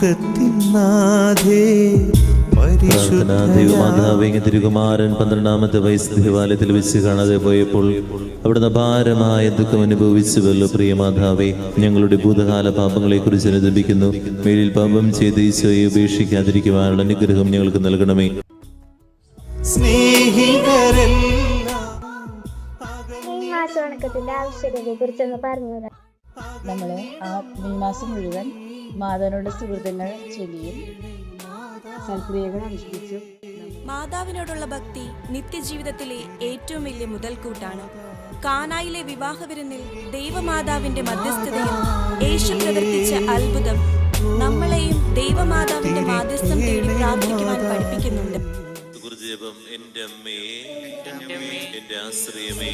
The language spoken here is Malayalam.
സ്വർഗത്തിൻ നാഥേ പ്രാർത്ഥന ദൈവമാതാവ് തിരുകുമാരൻ പന്ത്രണ്ടാമത്തെ വയസ്സ് ദേവാലയത്തിൽ വെച്ച് കാണാതെ പോയപ്പോൾ അവിടുന്ന് ഭാരമായ ദുഃഖം അനുഭവിച്ചുവല്ലോ പ്രിയമാതാവേ ഞങ്ങളുടെ ഭൂതകാല പാപങ്ങളെ കുറിച്ച് അനുദപിക്കുന്നു. മേലിൽ പാപം ചെയ്ത് ഈശോയെ ഉപേക്ഷിക്കാതിരിക്കുവാനുള്ള അനുഗ്രഹം ഞങ്ങൾക്ക് നൽകണമേ. മാസവണക്കത്തിന്റെ ആവശ്യകതയെ കുറിച്ചൊന്ന് പറഞ്ഞു നമ്മൾ ആ മെയ് മാസം മുഴുവൻ മാതാവിനോട് സുഹൃത്തുക്കൾ ചൊല്ലിയും സൽക്രിയകൾ അനുഷ്ഠിച്ചു. മാതാവിനോടുള്ള ഭക്തി നിത്യജീവിതത്തിലെ ഏറ്റവും വലിയ മുതൽക്കൂട്ടാണ്. കാനായിലെ വിവാഹ വിരുന്നിൽ ദൈവമാതാവിന്റെ മധ്യസ്ഥതയും യേശു പ്രവർത്തിച്ച അത്ഭുതം നമ്മളെയും ദൈവമാതാവിന്റെ മാധ്യസ്ഥം തേടി പ്രാർത്ഥിക്കുവാൻ പഠിപ്പിക്കുന്നുണ്ട്. എന്റെ അമ്മയെ എന്റെ ആശ്രയമേ